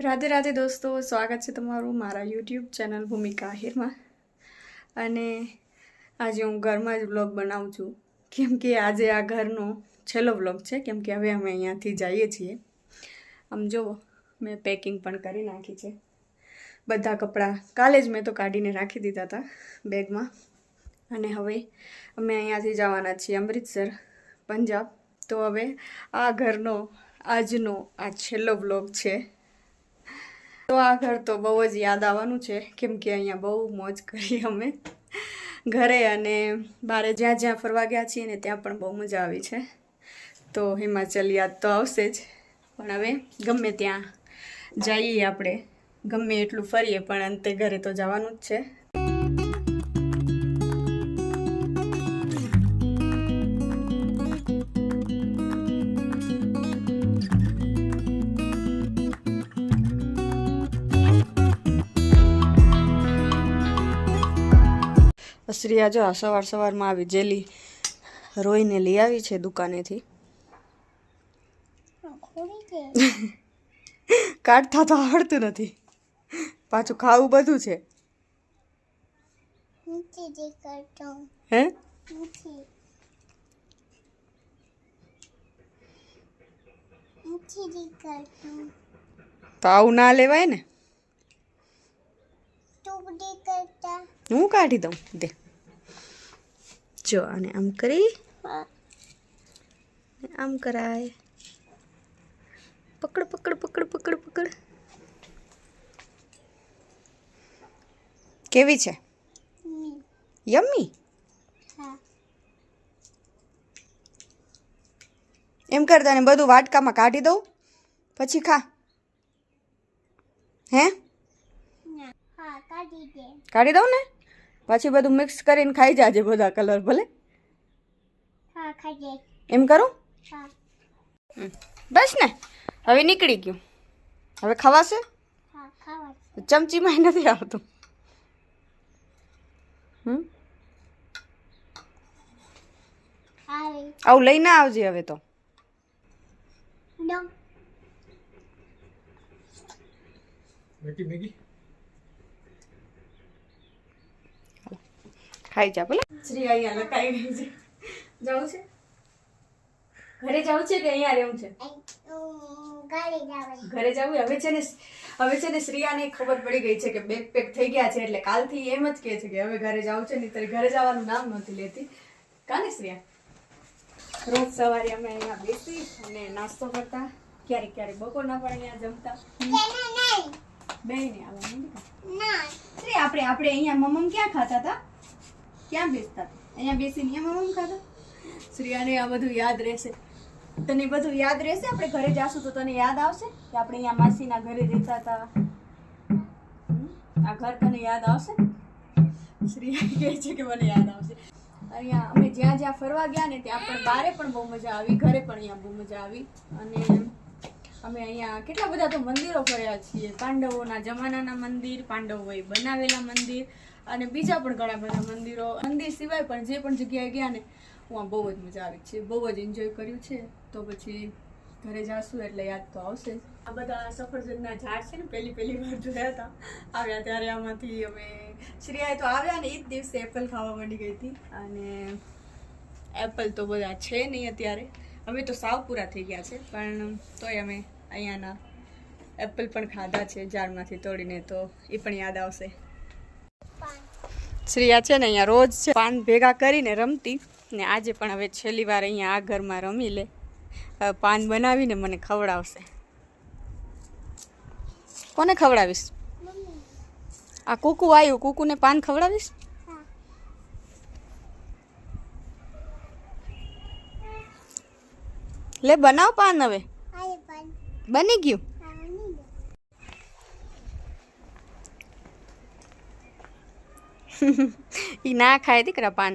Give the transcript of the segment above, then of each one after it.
રાધે રાધે દોસ્તો, સ્વાગત છે તમારું મારા યુટ્યુબ ચેનલ ભૂમિકા આહિરમાં. અને આજે હું ઘરમાં જ વ્લોગ બનાવું છું. કેમ કે આજે આ ઘરનો છેલ્લો વ્લોગ છે. કેમ કે હવે અમે અહીંયાથી જઈએ છીએ. આમ જુઓ મેં પેકિંગ પણ કરી નાખી છે. બધા કપડાં કાલે જ મેં તો કાઢીને રાખી દીધા હતા બેગમાં. અને હવે અમે અહીંયાથી જવાના છીએ અમૃતસર, પંજાબ. તો હવે આ ઘરનો આજનો આ છેલ્લો વ્લોગ છે. તો આ ઘર તો બહુ જ યાદ આવવાનું છે, કેમ કે અહીંયા બહુ મોજ કરી અમે. ઘરે અને બારે જ્યાં જ્યાં ફરવા ગયા છીએ ને ત્યાં પણ બહુ મજા આવી છે. તો હિમાચલ યાદ તો આવશે જ. પણ હવે ગમે ત્યાં જઈએ આપણે. ગમે એટલું ફરીએ, પણ અંતે ઘરે તો જવાનું જ છે. શ્રીયા જો સવાર સવારમાં આવી જેલી રોઈને લઈ આવી છે દુકાનેથી. કાઢતા તો આવડતું નથી. પાછું ખાવું બધું છે. હે? તો આવું ના લેવાય ને? હું કાઢી દઉં. દે. જો અને આમ કરી. આમ કરાય. પકડ પકડ પકડ પકડ પકડ. કેવી છે? યમ્મી એમ કરતા ને બધું વાટકામાં કાઢી દઉં. પછી ખા. હે? કાઢી દઉં ને? પછી બધું મિક્સ કરીને ખાઈ જાજે બધા કલર ભલે? એમ કરું. બસ ને. હવે નીકળી ગયું. હવે ખવાશે? ચમચીમાં નથી આવતું. આવું લઈને આવજે હવે તો. ખાઈ જા ભલે. શ્રી અહીંયા લકાઈ ગઈ છે. જવું છે? ઘરે જવું છે કે અહીંયા રહેવું છે? ઘરે જવું? હવે છે ને હવે છે ને શ્રીયાને ખબર પડી ગઈ છે કે બેગ પેક થઈ ગયા છે એટલે કાલથી એમ જ કહે છે કે હવે ઘરે જવું છે નહીં તારે ઘરે જવાનું નામ નથી લેતી. કાને શ્રીયા? રોજ સવારે અમે અહીંયા બેસી અને નાસ્તો કરતા. ક્યારેક ક્યારેક બપોરના પણ અહીંયા જમતા. બે ને આવવાનું શ્રી આપણે આપણે અહીંયા મમ્મ ક્યાં ખાતા હતા ક્યાં બેસતા અહીંયા બેસીને એમ મમ્મ ખાતા શ્રીયાને આ બધું યાદ રહેશે. તને બધું યાદ રહેશે? આપણે ઘરે જાશું તો તને યાદ આવશે? કે આપણે અહીંયા માસીના ઘરે રહેતા હતા? આ ઘર તને યાદ આવશે? શ્રીયા કહે છે કે મને યાદ આવશે. અહીંયા અમે જ્યાં જ્યાં ફરવા ગયા ને ત્યાં પણ બારે પણ બહુ મજા આવી, ઘરે પણ અહીંયા બહુ મજા આવી. અને અમે અહીંયા કેટલા બધા તો મંદિરો ફર્યા છીએ. પાંડવોના જમાનાના મંદિર, પાંડવોએ બનાવેલા મંદિર અને બીજા પણ ઘણા બધા મંદિરો, મંદિર સિવાય પણ જે પણ જગ્યાએ ગયા ને, હું બહુ જ મજા આવી છે. બહુ જ એન્જોય કર્યું છે. તો પછી ઘરે જાશું એટલે યાદ તો આવશે. આ બધા સફરજનના ઝાડ છે ને, પહેલી પહેલી વાર જોયા હતા. આવ્યા ત્યારે આમાંથી અમે શ્રીયાએ તો આવ્યા ને, એ જ દિવસે એપલ ખાવા મળી ગઈ હતી. અને એપલ તો બધા છે નહીં અત્યારે. અમે તો સાવ પૂરા થઈ ગયા છે, પણ તોય અમે અહીંયાના એપલ પણ ખાધા છે, ઝાડમાંથી તોડીને, તો એ પણ યાદ આવશે. શ્રીયા છે ને અહીંયા રોજ છે. પાન ભેગા કરીને રમતી. ને આજે પણ હવે છેલ્લી વાર અહીંયા આ ઘરમાં રમી લે. પાન બનાવીને મને ખવડાવશે. કોને ખવડાવીશ? આ કુકુ આવ્યું. કુકુને પાન ખવડાવીશ? લે બનાવ પાન હવે. બની ગયું? ઈ ના ખાય દીકરા પાન.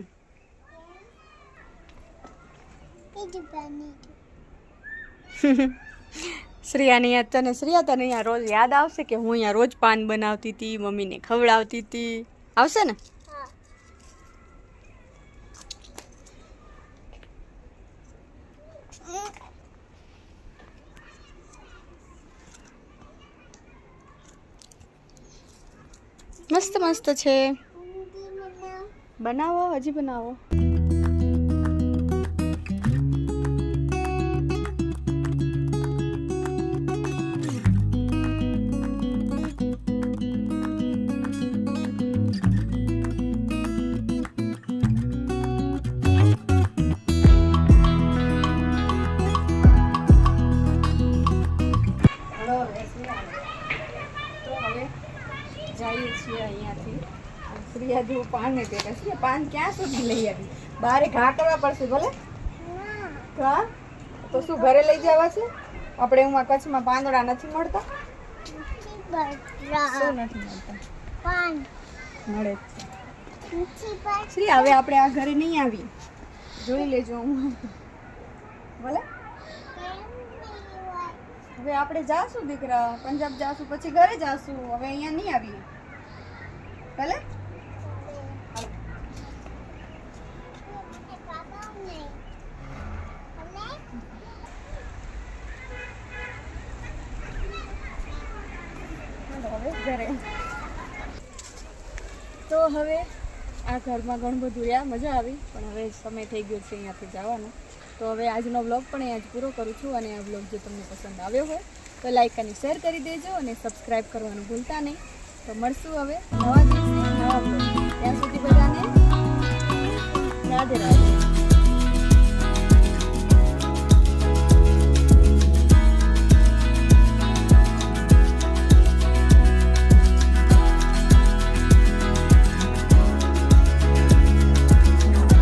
શ્રેયાની યાદ તને શ્રેયા તને અહીંયા રોજ યાદ આવશે કે હું અહીંયા રોજ પાન બનાવતી હતી મમ્મીને ખવડાવતી હતી આવશે ને? મસ્ત મસ્ત છે. બનાવો હજી બનાવો. શ્રીયા જેવું પાન ને કે છે? પાન ક્યાં સુધી લઈ આવી? બારે ઘા કરવા પડશે ભલે. ઘા? તો શું ઘરે લઈ જવા છે? આપણે એમાં કચ્છમાં પાંદડા નથી મળતા? શું નથી મળતા? મળે છે. શ્રી હવે આપણે આ ઘરે નહીં આવી જોઈ લેજો હું. ભલે. હવે આપણે જાશું દીકરા. પંજાબ જાશું પછી ઘરે જાશું. હવે અહીંયા નહીં આવીએ. ભલે. હવે ઘરે. તો હવે આ ઘરમાં ઘણું બધું રહ્યા, મજા આવી, પણ હવે સમય થઈ ગયો છે અહીંયાથી જવાનો. તો હવે આજનો બ્લોગ પણ અહીંયા જ પૂરો કરું છું અને આ બ્લોગ જો તમને પસંદ આવ્યો હોય, તો લાઈક અને શેર કરી દેજો અને સબસ્ક્રાઈબ કરવાનું ભૂલતા નહીં. તો મળશું હવે નવા દિવસે નવા બ્લોગ ત્યાં સુધી બધાને રાધે રાધે